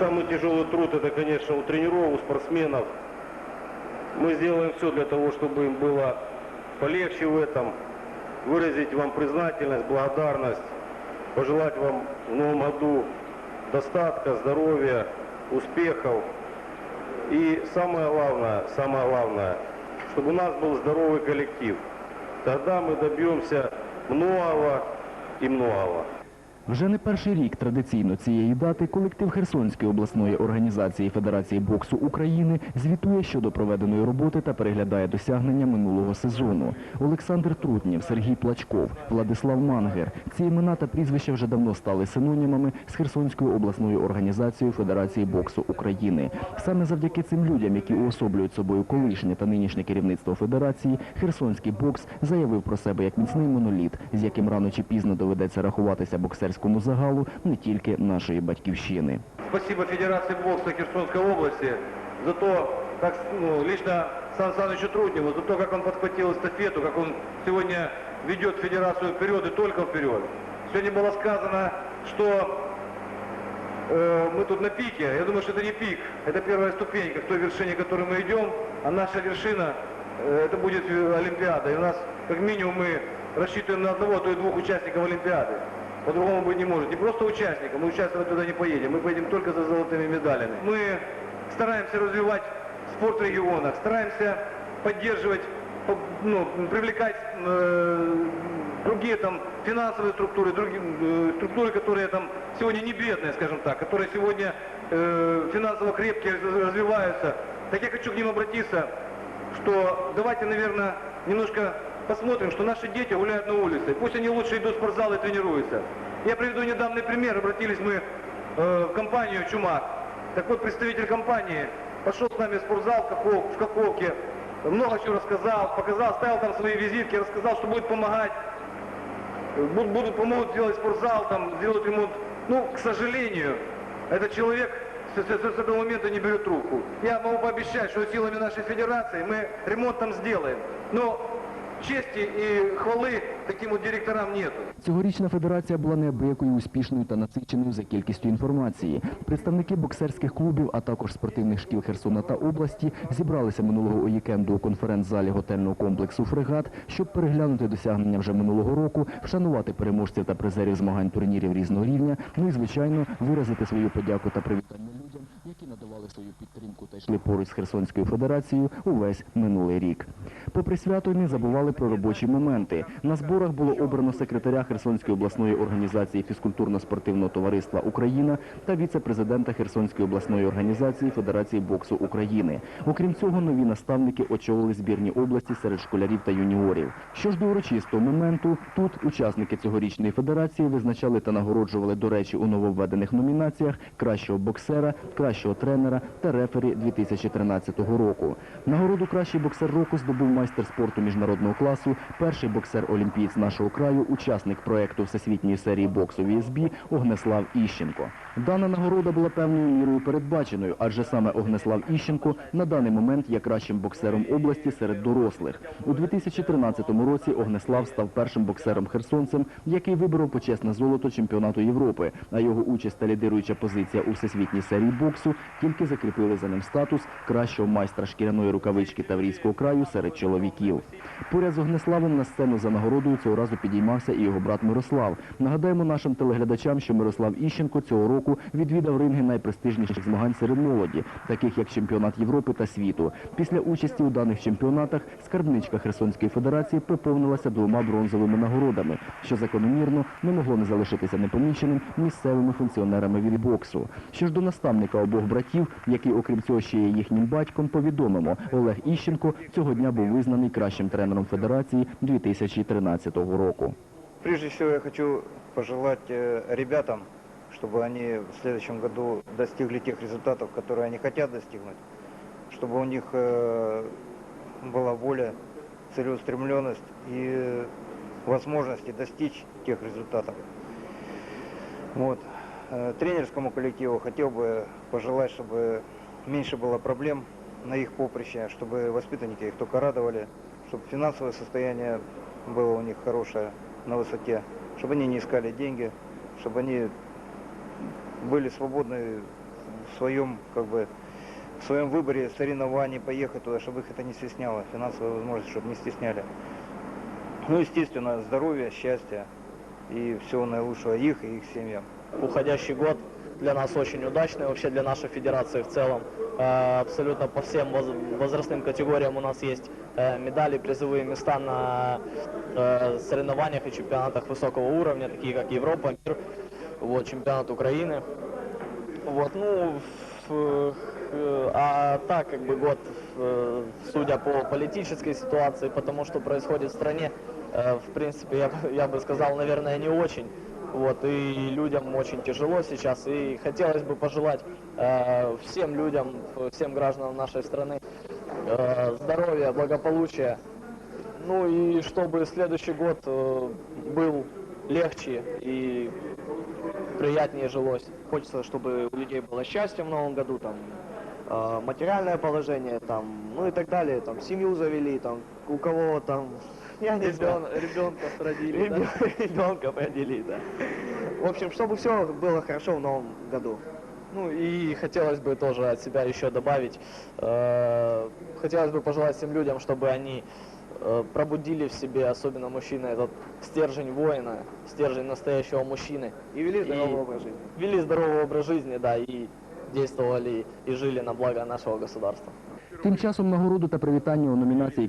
Самый тяжелый труд это, конечно, у тренеров, у спортсменов. Мы сделаем все для того, чтобы им было полегче в этом, выразить вам признательность, благодарность, пожелать вам в новом году достатка, здоровья, успехов. И самое главное, самое главное, чтобы у нас был здоровый коллектив. Тогда мы добьемся многого и многого. Вже не перший рік традиційно цієї дати колектив Херсонської обласної організації Федерації боксу України звітує щодо проведеної роботи та переглядає досягнення минулого сезону. Олександр Трутнєв, Сергій Плачков, Владислав Мангер. Ці імена та прізвища вже давно стали синонімами з Херсонською обласною організацією Федерації боксу України. Саме завдяки цим людям, які уособлюють собою колишнє та нинішнє керівництво федерації, херсонський бокс заявив про себе як міцний моноліт, з яким рано чи пізно доведеться рахуватися боксерському загалу не тільки нашої батьківщини. Спасибо Федерации бокса Херсонской области за то, как ну, лично Сан Санычу Трудневу, за то, как он подхватил эстафету, как он сегодня ведет Федерацию вперед и только вперед. Сегодня было сказано, что э, мы тут на пике. Я думаю, что это не пик, это первая ступенька к той вершине, к которой мы идем. А наша вершина, э, это будет э, Олимпиада. И у нас, как минимум, мы рассчитываем на одного, а то и двух участников Олимпиады. По-другому быть не может. Не просто участников, мы участвовать туда не поедем. Мы поедем только за золотыми медалями. Мы стараемся развивать спорт в регионах, стараемся поддерживать, по- ну, привлекать э, другие там финансовые структуры, другие э, структуры, которые там сегодня не бедные, скажем так, которые сегодня э, финансово крепкие, раз- развиваются. Так я хочу к ним обратиться, что давайте, наверное, немножко посмотрим, что наши дети гуляют на улице. Пусть они лучше идут в спортзал и тренируются. Я приведу недавний пример. Обратились мы э, в компанию «Чумак». Так вот, представитель компании пошел с нами в спортзал в Каховке, много чего рассказал, показал, ставил там свои визитки, рассказал, что будет помогать Буд- будут помогут сделать спортзал, там, сделать ремонт. Ну, к сожалению, этот человек с, с- с этого момента не берет трубку. Я могу пообещать, что силами нашей федерации мы ремонт там сделаем. Но чести и хвалы таким вот директорам нету. Цьогорічна федерація була неабиякою успішною та насиченою за кількістю інформації. Представники боксерських клубів, а також спортивних шкіл Херсона та області зібралися минулого уікенду у конференц-залі готельного комплексу «Фрегат», щоб переглянути досягнення вже минулого року, вшанувати переможців та призерів змагань турнірів різного рівня, ну і, звичайно, виразити свою подяку та привітання людям, які надавали свою підтримку та йшли поруч з Херсонською федерацією увесь минулий рік. Попри свято, не забували про робочі моменти. На зборах було обрано секретаря Херсонської обласної організації фізкультурно-спортивного товариства Україна та віце-президента Херсонської обласної організації Федерації боксу України. Окрім цього, нові наставники очолили збірні області серед школярів та юніорів. Що ж до урочистого моменту, тут учасники цьогорічної федерації визначали та нагороджували, до речі, у нововведених номінаціях кращого боксера, кращого тренера та рефері 2013 року. Нагороду кращий боксер року здобув майстер спорту міжнародного класу, перший боксер-олімпієць нашого краю, учасник проекту всесвітньої серії боксу VSB Огнеслав Іщенко. Дана нагорода була певною мірою передбаченою, адже саме Огнеслав Іщенко на даний момент є кращим боксером області серед дорослих. У 2013 році Огнеслав став першим боксером-херсонцем, який виборов почесне золото чемпіонату Європи, а його участь та лідируюча позиція у всесвітній серії боксу тільки закріпили за ним статус кращого майстра шкіряної рукавички Таврійського краю серед чоловіків. Поряд з Огнеславом на сцену за нагородою цього разу підіймався і його брат Мирослав. Нагадаємо нашим телеглядачам, що Мирослав Іщенко цього року відвідав ринги найпрестижніших змагань серед молоді, таких як чемпіонат Європи та світу. Після участі у даних чемпіонатах скарбничка Херсонської федерації поповнилася двома бронзовими нагородами, що закономірно не могло не залишитися непоміченим місцевими функціонерами від боксу. Що ж до наставника обох братів, який, окрім цього, ще є їхнім батьком, повідомимо, Олег Іщенко цього дня був визнаний кращим тренером федерації 2013 року. Прежде всего я хочу пожелать э, ребятам, чтобы они в следующем году достигли тех результатов, которые они хотят достигнуть, чтобы у них э, была воля, целеустремленность и возможности достичь тех результатов. Вот. Э, Тренерскому коллективу хотел бы пожелать, чтобы меньше было проблем на их поприще, чтобы воспитанники их только радовали, чтобы финансовое состояние было у них хорошее, на высоте, чтобы они не искали деньги, чтобы они были свободны в своем, как бы, в своем выборе соревнований поехать туда, чтобы их это не стесняло, финансовые возможности, чтобы не стесняли. Ну, естественно, здоровья, счастья и всего наилучшего их и их семьям. Уходящий год для нас очень удачный, вообще для нашей федерации в целом. Э, Абсолютно по всем воз- возрастным категориям у нас есть э, медали, призовые места на э, соревнованиях и чемпионатах высокого уровня, такие как Европа, мир, вот, чемпионат Украины. Вот, ну, а так, как бы год, судя по политической ситуации, потому что происходит в стране, в принципе, я, я бы сказал, наверное, не очень. Вот, и людям очень тяжело сейчас, и хотелось бы пожелать э, всем людям, всем гражданам нашей страны э, здоровья, благополучия, ну и чтобы следующий год э, был легче и приятнее жилось. Хочется, чтобы у людей было счастье в новом году, там, э, материальное положение, там, ну и так далее, там, семью завели, там, у кого там, я не знаю, ребенка родили, ребен- ребенка родили, да. В общем, чтобы все было хорошо в новом году. Ну и хотелось бы тоже от себя еще добавить, э, хотелось бы пожелать всем людям, чтобы они э, пробудили в себе, особенно мужчины, этот стержень воина, стержень настоящего мужчины. И вели здоровый И- образ жизни. Вели здоровый образ жизни, да, и действовали и жили на благо нашего государства. Тим часом нагороду та привітання у номінації